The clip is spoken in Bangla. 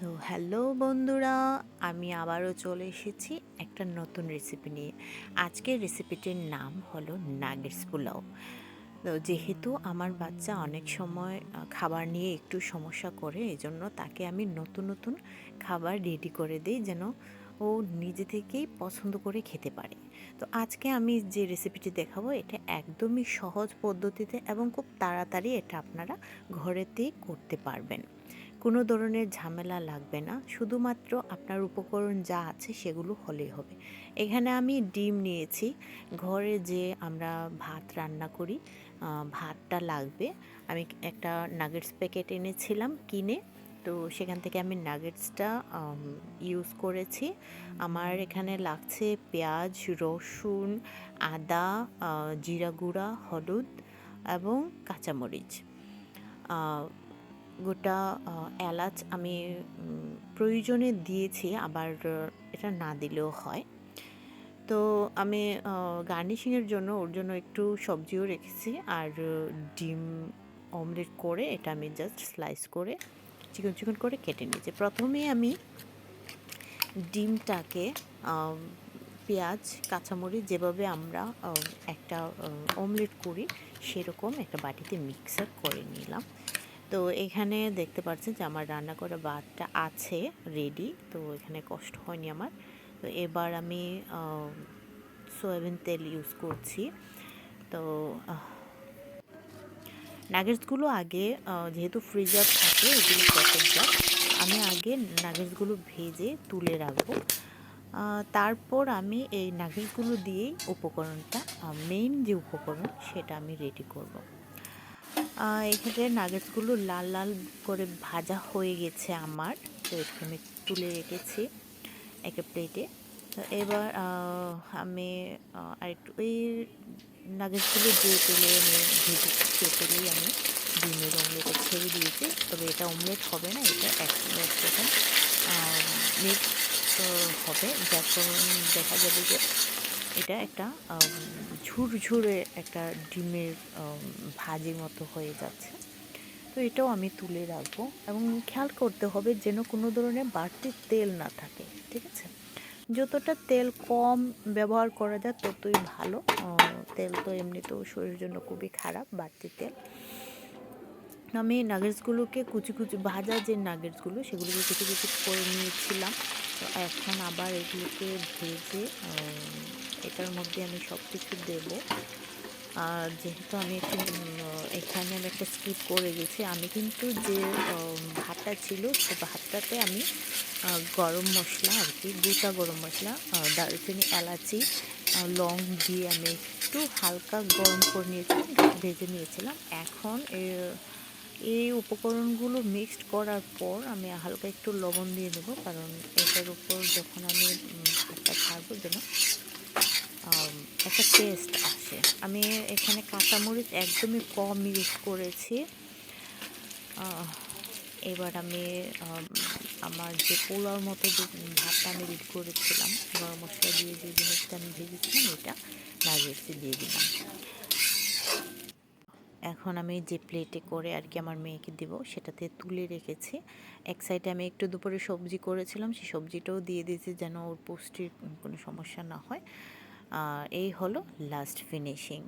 তো হ্যালো বন্ধুরা, আমি আবারও চলে এসেছি একটা নতুন রেসিপি নিয়ে। আজকের রেসিপিটির নাম হলো নাগেটস পোলাও। তো যেহেতু আমার বাচ্চা অনেক সময় খাবার নিয়ে একটু সমস্যা করে এই জন্য তাকে আমি নতুন নতুন খাবার রেডি করে দিই যেন ও নিজে থেকেই পছন্দ করে খেতে পারে। তো আজকে আমি যে রেসিপিটি দেখাবো, এটা একদমই সহজ পদ্ধতিতে এবং খুব তাড়াতাড়ি এটা আপনারা ঘরেতেই করতে পারবেন। কোনো ধরনের ঝামেলা লাগবে না। শুধুমাত্র আপনার উপকরণ যা আছে সেগুলো হলেই হবে। এখানে আমি ডিম নিয়েছি। ঘরে যে আমরা ভাত রান্না করি ভাতটা লাগবে। আমি একটা নাগেটস প্যাকেট এনেছিলাম কিনে। তো সেখান থেকে আমি নাগেটসটা ইউজ করেছি। আমার এখানে লাগছে পেঁয়াজ, রসুন, আদা জিরা গুঁড়া, হলুদ এবং কাঁচামরিচ। গোটা এলাচ আমি প্রয়োজনে দিয়েছি, আবার এটা না দিলেও হয়। তো আমি গার্নিশিংয়ের জন্য, ওর জন্য একটু সবজিও রেখেছি, আর ডিম, অমলেট করে এটা আমি জাস্ট স্লাইস করে, চিকন চিকন করে কেটে নিয়েছি। প্রথমে আমি ডিমটাকে পেঁয়াজ, কাঁচামরিচ যেভাবে আমরা একটা অমলেট করি, সেরকম একটা বাটিতে মিক্সার করে নিলাম। তো এখানে দেখতে পাচ্ছেন যে আমার রান্না করা ভাতটা আছে রেডি তো এখানে কষ্ট হয়নি আমার। তো এবার আমি সয়াবিন তেল ইউজ করছি। তো নাগেটসগুলো আগে যেহেতু ফ্রিজার থাকে, এগুলো প্যাকেট জাত আমি আগে নাগেটসগুলো ভেজে তুলে রাখব। তারপর আমি এই নাগেটসগুলো দিয়েই উপকরণটা মেইন যে উপকরণ, সেটা আমি রেডি করব। এখানে নাগেটসগুলো লাল লাল করে ভাজা হয়ে গেছে আমার। তো এটাকে আমি তুলে রেখেছি একটা প্লেটে তো এবার আমি আরেকটু ওই নাগেটসগুলো যে তেলে আমি ভেজে, সে আমি ডিমের অমলেটে ছেড়ে দিয়েছি। তবে এটা অমলেট হবে না, এটা এক এক রকম মিক্স হবে। যার দেখা যাবে যে এটা একটা ঝুরঝুরে একটা ডিমের ভাজির মতো হয়ে যাচ্ছে। তো এটাও আমি তুলে রাখব এবং খেয়াল করতে হবে যেন কোনো ধরনের বাড়তি তেল না থাকে, ঠিক আছে? যতটা তেল কম ব্যবহার করা যায় ততই ভালো। তেল তো এমনিতেও শরীরের জন্য খুবই খারাপ, বাড়তি তেল। আমি নাগেটসগুলোকে কুচি কুচি, ভাজা যে নাগেটসগুলো সেগুলোকে কুচি কুচি করে নিয়েছিলাম। তো এখন আবার এগুলোকে ভেজে এটার মধ্যে আমি সব কিছু দেবো। আর যেহেতু আমি একটু এখানে আমি একটা স্কিপ করে গেছি, আমি কিন্তু যে ভাতটা ছিল, সে ভাতটাতে আমি গরম মশলা আর কি, গোটা গরম মশলা দারুচিনি, এলাচি লং দিয়ে আমি একটু হালকা গরম করে নিয়েছিলাম, ভেজে নিয়েছিলাম। এখন এই উপকরণগুলো মিক্সড করার পর আমি হালকা একটু লবণ দিয়ে দেবো, কারণ এটার উপর যখন আমি ভাতটা ছাড়বো যেন একটা টেস্ট আসে। আমি এখানে কাঁচামরিচ একদমই কম ইউজ করেছি। এবার আমি আমার যে পোলাওর মতো যে ভাতটা আমি রেডি করেছিলাম, গরম মশলা দিয়ে যে জিনিসটা আমি ভেজেছিলাম, এটা নাগেটসে দিয়ে দিলাম। এখন আমি যে প্লেটে করে আর কি আমার মেয়েকে দেব, সেটাতে তুলে রেখেছি। এক সাইডে আমি একটু দুপুরে সবজি করেছিলাম, সেই সবজিটাও দিয়ে দিয়েছি যেন ওর পুষ্টির কোনো সমস্যা না হয়। আর এই হলো লাস্ট ফিনিশিং